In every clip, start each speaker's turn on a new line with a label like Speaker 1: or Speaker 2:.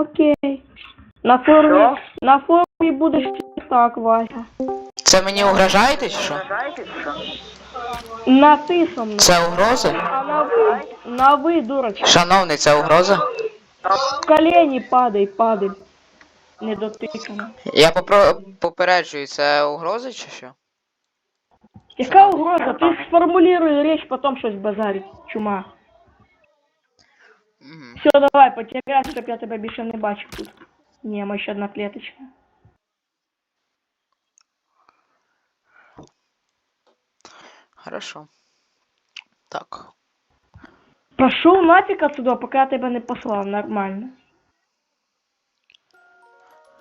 Speaker 1: Окей. На форумі, на форумі будеш так, Вася.
Speaker 2: Це мені угрожаєте чи що?
Speaker 1: На ти со мною.
Speaker 2: Це угроза?
Speaker 1: А на ви, на ви, дурочка.
Speaker 2: Шановний, це угроза?
Speaker 1: В колені падай, падай. Не дотикано.
Speaker 2: Я попро... попереджую, це угроза чи що?
Speaker 1: Яка угроза? Ти сформулюй річ, потім щось базарить, чума.
Speaker 2: Угу.
Speaker 1: Все, давай, потеряй, щоб я тебе більше не бачив тут. Ні, ми ще одна клеточка.
Speaker 2: Хорошо. Так.
Speaker 1: Пошел нафиг отсюда, пока я тебе не послав, нормально.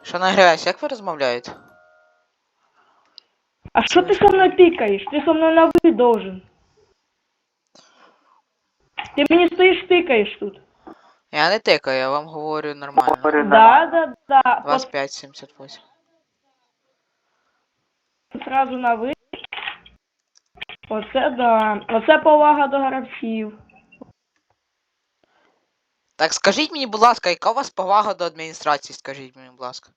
Speaker 2: Що нагріваєш, як ви розмовляєте?
Speaker 1: А что ты со мной тыкаешь? Ты со мной на вы должен. Ты мне стоишь тыкаешь тут.
Speaker 2: Я не тикаю, я вам говорю нормально.
Speaker 1: Да, да, да.
Speaker 2: У вас
Speaker 1: Вот
Speaker 2: 5,78.
Speaker 1: сразу на ви. Оце да. Оце повага до гравців.
Speaker 2: Так скажіть мені, будь ласка, яка у вас повага до адміністрації, скажіть мені, будь ласка.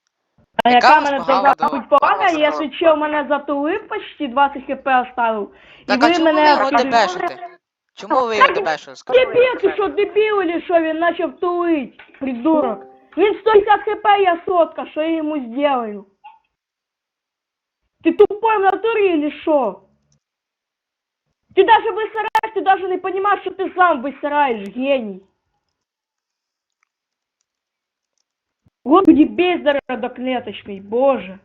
Speaker 1: А
Speaker 2: Яка
Speaker 1: яка
Speaker 2: у
Speaker 1: мене
Speaker 2: повага до-
Speaker 1: повага,
Speaker 2: до-
Speaker 1: якщо мене затулив почти 20 хп оставив. І
Speaker 2: Так а
Speaker 1: ви
Speaker 2: чому ви
Speaker 1: мене
Speaker 2: його
Speaker 1: відправили-
Speaker 2: дебешите? Чому ви його дебешили, скажіть?
Speaker 1: Дебіл, ти що, дебіл или що, він почав тулить, придурок. Він 150 хп, я сотка, що я йому сделаю? Ти тупой в натурі или що? Ти даже висираєш, ти даже не понимаешь, що ти сам висираєш, геній. Господи, бездара до клеточкой, боже.